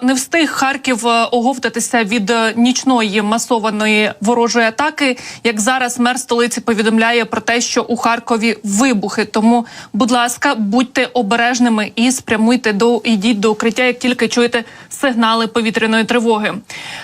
Не встиг Харків е, оговтатися від е, нічної масованої ворожої атаки. Як зараз мер столиці повідомляє про те, що у Харкові вибухи. Тому, будь ласка, будьте обережними і спрямуйте до ідіть до укриття, як тільки чуєте сигнали повітряної тривоги.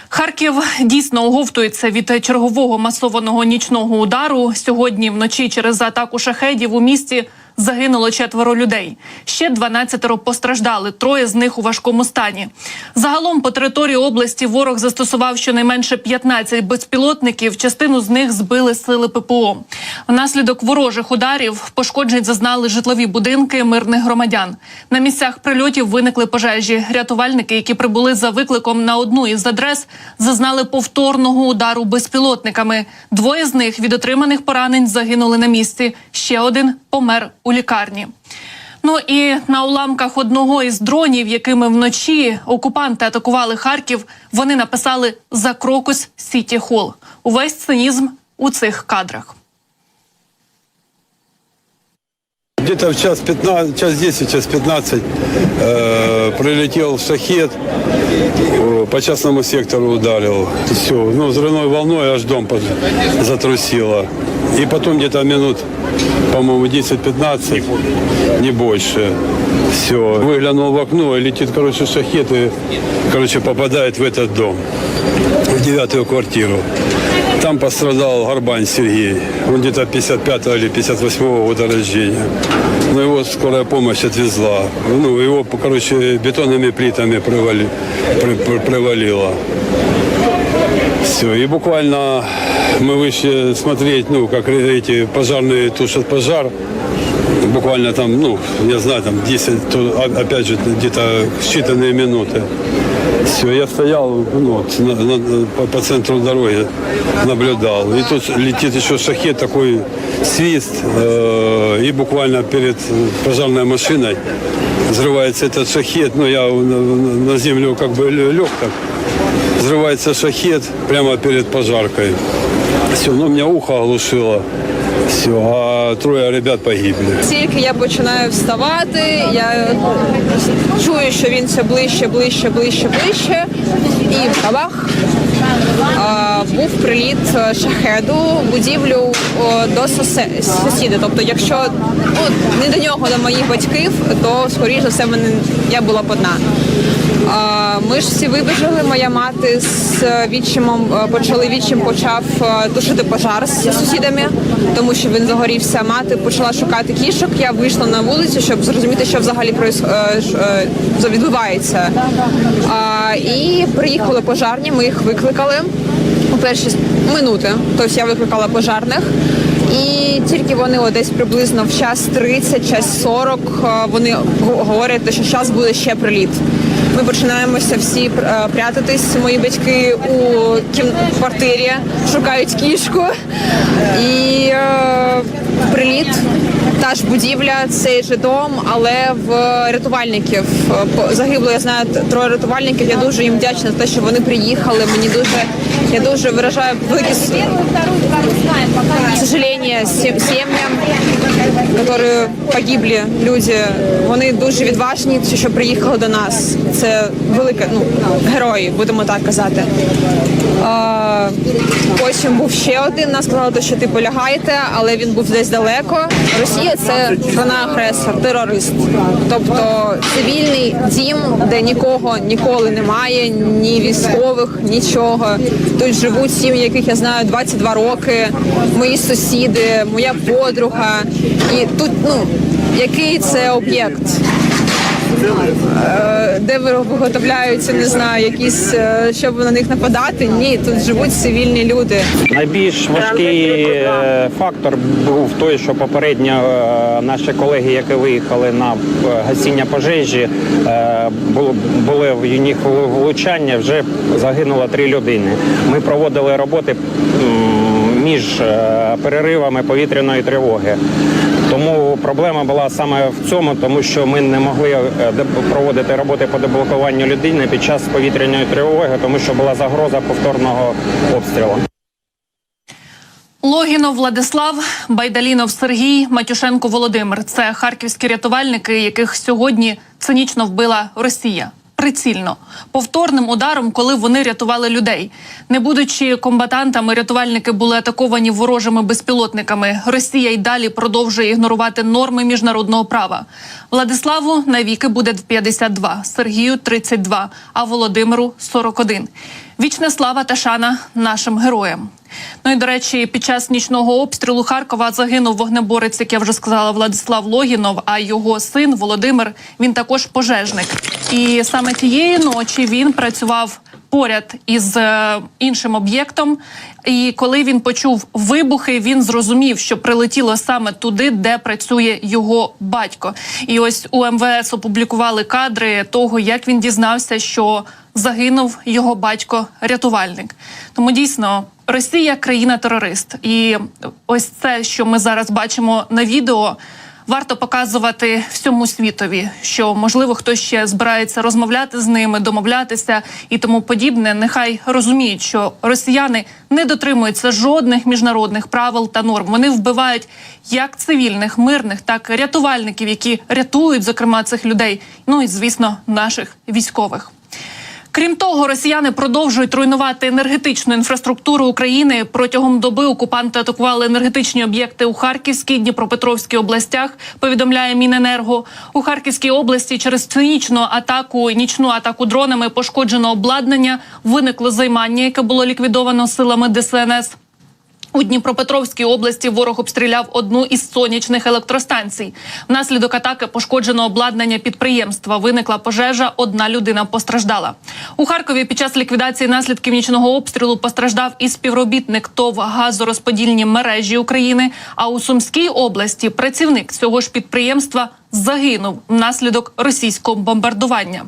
Харків дійсно оговтується від чергового масованого нічного удару. Сьогодні вночі через атаку шахедів у місті. Загинуло четверо людей. Ще 12 постраждали. Троє з них у важкому стані. Загалом по території області ворог застосував щонайменше 15 безпілотників. Частину з них збили сили ППО. Внаслідок ворожих ударів пошкоджень зазнали житлові будинки мирних громадян. На місцях прильотів виникли пожежі. Рятувальники, які прибули за викликом на одну із адрес, зазнали повторного удару безпілотниками. Двоє з них від отриманих поранень загинули на місці. Ще один помер у лікарні. Ну і на уламках одного із дронів, якими вночі окупанти атакували Харків, вони написали за крокус Сіті Хол. Увесь цинізм у цих кадрах. Где-то в час 15, час 10, час 15 э, прилетел шахет, э, по частному сектору ударил. Все, ну, взрывной волной аж дом под, затрусило. И потом где-то минут, по-моему, 10-15, не больше. Все, выглянул в окно, и летит, короче, шахет и, короче, попадает в этот дом, в девятую квартиру. Там пострадал Горбань Сергей. Он где-то 55 или 58 года рождения. Но его скорая помощь отвезла. Ну, его, короче, бетонными плитами привали, при- при- привалило. Все. И буквально мы вышли смотреть, ну, как эти пожарные тушат пожар. Буквально там, ну, я знаю, там 10, то, о- опять же, где-то считанные минуты. Все, я стоял ну, вот, на- на- по, по центру дороги, наблюдал. И тут летит еще шахет, такой свист. э, и буквально перед пожарной машиной взрывается этот шахет. Ну, я на, на землю как бы лег так. Взрывается шахет прямо перед пожаркой. Все, ну, меня ухо оглушило. Все, а трое ребят погибли. Тільки я починаю вставати, я чую, що він все ближче, ближче, ближче, ближче. І бабах. Був приліт е, шахеду будівлю до сусіда. Тобто, якщо ну, не до нього, до моїх батьків, то скоріш за все мене я була б одна. Ми ж всі вибіжали. Моя мати з відчимом е, почали відчим почав е, тушити пожар з сусідами, тому що він загорівся. Мати почала шукати кішок. Я вийшла на вулицю, щоб зрозуміти, що взагалі е, е, відбувається. І приїхали пожарні. Ми їх викликали у перші минути. Тобто я викликала пожарних. І тільки вони о, десь приблизно в час 30, час 40 е, вони говорять, що час буде ще приліт. Ми починаємося всі е, прятатись. Мої батьки у кім- квартирі шукають кішку. І е, приліт, та ж будівля, цей же дом, але в рятувальників загибло. Я знаю троє рятувальників. Я дуже їм вдячна за те, що вони приїхали. Мені дуже я дуже виражаю велике с- сожаление сем- сім'ям, які погибли люди. Вони дуже відважні, що приїхали до нас. Це велике, ну герої, будемо так казати. Потім був ще один. Нас сказали, що типу лягаєте, але він був десь далеко. Росія це страна-агресор, терорист. Тобто цивільний дім, де нікого ніколи немає, ні військових, нічого. Тут живуть сім'ї, яких я знаю 22 роки, мої сусіди, моя подруга. І тут, ну, який це об'єкт? Е, Де виготовляються, не знаю, якісь, е, щоб на них нападати? Ні, тут живуть цивільні люди. Найбільш важкий е, фактор був той, що попередньо наші колеги, які виїхали на гасіння пожежі, були в них влучання, вже загинуло три людини. Ми проводили роботи між е, переривами повітряної тривоги. Тому проблема була саме в цьому, тому що ми не могли е, проводити роботи по деблокуванню людини під час повітряної тривоги, тому що була загроза повторного обстрілу. Логінов Владислав, Байдалінов Сергій, Матюшенко Володимир це харківські рятувальники, яких сьогодні цинічно вбила Росія. Прицільно, повторним ударом, коли вони рятували людей. Не будучи комбатантами, рятувальники були атаковані ворожими безпілотниками. Росія й далі продовжує ігнорувати норми міжнародного права. Владиславу навіки буде 52, Сергію 32, а Володимиру 41. Вічна слава та шана нашим героям. Ну і до речі, під час нічного обстрілу Харкова загинув вогнеборець, як я вже сказала, Владислав Логінов. А його син Володимир він також пожежник. І саме тієї ночі він працював поряд із е, іншим об'єктом. І коли він почув вибухи, він зрозумів, що прилетіло саме туди, де працює його батько. І ось у МВС опублікували кадри того, як він дізнався, що загинув його батько-рятувальник. Тому дійсно Росія країна-терорист, і ось це, що ми зараз бачимо на відео. Варто показувати всьому світові, що можливо хтось ще збирається розмовляти з ними, домовлятися і тому подібне. Нехай розуміють, що росіяни не дотримуються жодних міжнародних правил та норм. Вони вбивають як цивільних, мирних, так і рятувальників, які рятують зокрема цих людей. Ну і звісно, наших військових. Крім того, росіяни продовжують руйнувати енергетичну інфраструктуру України. Протягом доби окупанти атакували енергетичні об'єкти у Харківській, Дніпропетровській областях. Повідомляє Міненерго у Харківській області через цинічну атаку, нічну атаку дронами пошкоджено обладнання. Виникло займання, яке було ліквідовано силами ДСНС. У Дніпропетровській області ворог обстріляв одну із сонячних електростанцій. Внаслідок атаки пошкоджено обладнання підприємства. Виникла пожежа. Одна людина постраждала. У Харкові під час ліквідації наслідків нічного обстрілу постраждав і співробітник ТОВ газорозподільні мережі України. А у Сумській області працівник цього ж підприємства загинув внаслідок російського бомбардування.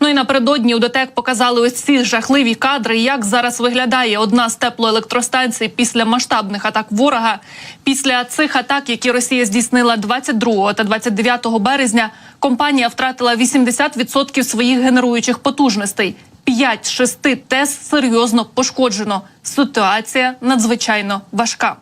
Ну і напередодні у ДТЕК показали ось ці жахливі кадри, як зараз виглядає одна з теплоелектростанцій після масштабних атак ворога. Після цих атак, які Росія здійснила 22 та 29 березня, компанія втратила 80% своїх генеруючих потужностей. 5 з 6 ТЕС серйозно пошкоджено. Ситуація надзвичайно важка.